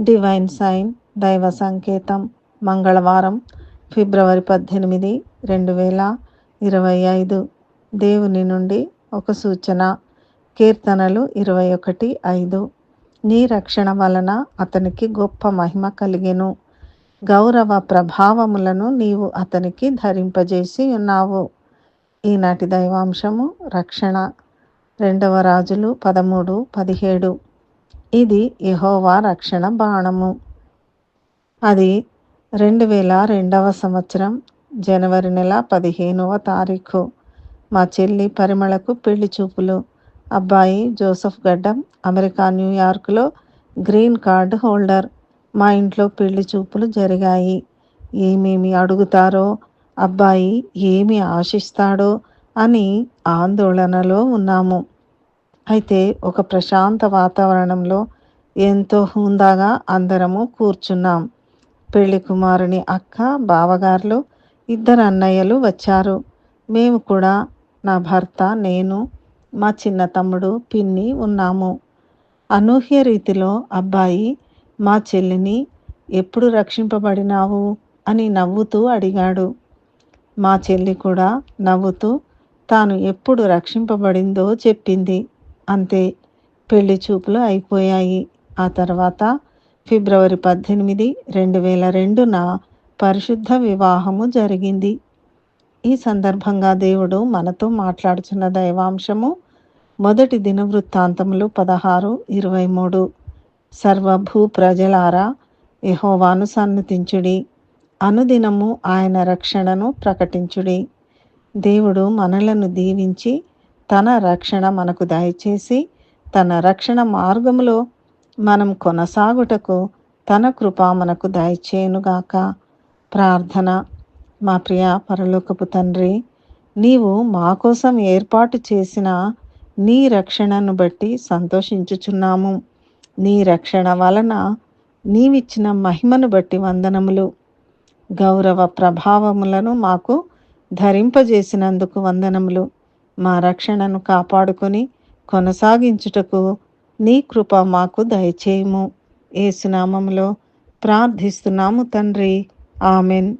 Divine sign దైవ సంకేతం మంగళవారం ఫిబ్రవరి పద్దెనిమిది రెండు వేల ఇరవై ఐదు. దేవుని నుండి ఒక సూచన కీర్తనలు ఇరవై ఒకటి ఐదు. నీ రక్షణ వలన అతనికి గొప్ప మహిమ కలిగెను. గౌరవ ప్రభావములను నీవు అతనికి ధరింపజేసి ఉన్నావు. ఈనాటి దైవాంశము రక్షణ. రెండవ రాజులు పదమూడు పదిహేడు. ఇది యహోవా రక్షణ బాణము. అది రెండు వేల రెండవ సంవత్సరం జనవరి నెల పదిహేనవ తారీఖు. మా చెల్లి పరిమళకు పెళ్ళి చూపులు. అబ్బాయి జోసఫ్ గడ్డం అమెరికా న్యూయార్క్లో గ్రీన్ కార్డ్ హోల్డర్. మా ఇంట్లో పెళ్ళి చూపులు జరిగాయి. ఏమేమి అడుగుతారో అబ్బాయి ఏమి ఆశిస్తాడో అని ఆందోళనలో ఉన్నాము. అయితే ఒక ప్రశాంత వాతావరణంలో ఎంతో హుందాగా అందరము కూర్చున్నాం. పెళ్ళి కుమారుని అక్క బావగారులు ఇద్దరు అన్నయ్యలు వచ్చారు. మేము కూడా నా భర్త నేను మా చిన్న తమ్ముడు పిన్ని ఉన్నాము. అనూహ్య రీతిలో అబ్బాయి మా చెల్లిని ఎప్పుడు రక్షింపబడినావు? అని నవ్వుతూ అడిగాడు. మా చెల్లి కూడా నవ్వుతూ తాను ఎప్పుడు రక్షింపబడిందో చెప్పింది. అంతే పెళ్ళి చూపులు అయిపోయాయి. ఆ తర్వాత ఫిబ్రవరి పద్దెనిమిది రెండు వేల రెండున పరిశుద్ధ వివాహము జరిగింది. ఈ సందర్భంగా దేవుడు మనతో మాట్లాడుచున్న దైవాంశము మొదటి దిన వృత్తాంతములు పదహారు ఇరవై మూడు. సర్వభూ ప్రజలారా యహోవాను సన్నతించుడి. అనుదినము ఆయన రక్షణను ప్రకటించుడి. దేవుడు మనలను దీవించి తన రక్షణ మనకు దయచేసి తన రక్షణ మార్గములో మనం కొనసాగుటకు తన కృప మనకు దయచేయునుగాక. ప్రార్థన. మా ప్రియ పరలోకపు తండ్రి నీవు మా కోసం ఏర్పాటు చేసిన నీ రక్షణను బట్టి సంతోషించుచున్నాము. నీ రక్షణ వలన నీవిచ్చిన మహిమను బట్టి వందనములు. గౌరవ ప్రభావములను మాకు ధరింపజేసినందుకు వందనములు. మా రక్షణను కాపాడుకొని కొనసాగించుటకు నీ కృప మాకు దయచేయము. ఏసునామంలో ప్రార్థిస్తున్నాము తండ్రి. ఆమెన్.